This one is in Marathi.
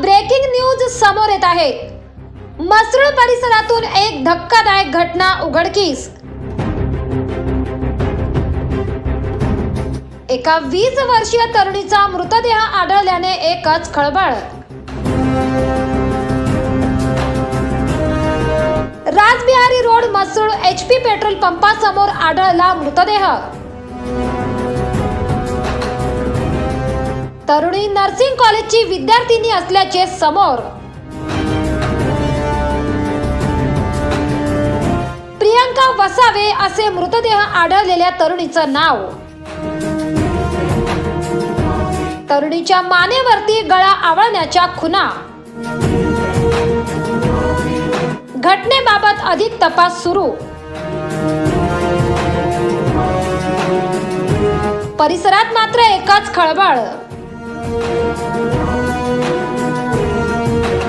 ब्रेकिंग न्यूज समोर येत आहे. मसरूळ परिसरातून एक धक्कादायक घटना उघडकीस. एका वीस वर्षीय तरुणीचा मृतदेह आढळल्याने एकच खळबळ. Rajbihari road Masul H P petrol पंपासमोर आढळला मृतदेह. तरुणी नर्सिंग कॉलेजची विद्यार्थिनी असल्याचे समोर. प्रियंका वसावे असे मृतदेह आढळलेल्या तरुणीचं नाव. तरुणीच्या मानेवरती गळा आवळण्याच्या खुना घटनेबाबत अधिक तपास सुरू. परिसरात मात्र एकच खळबळ. Thank you.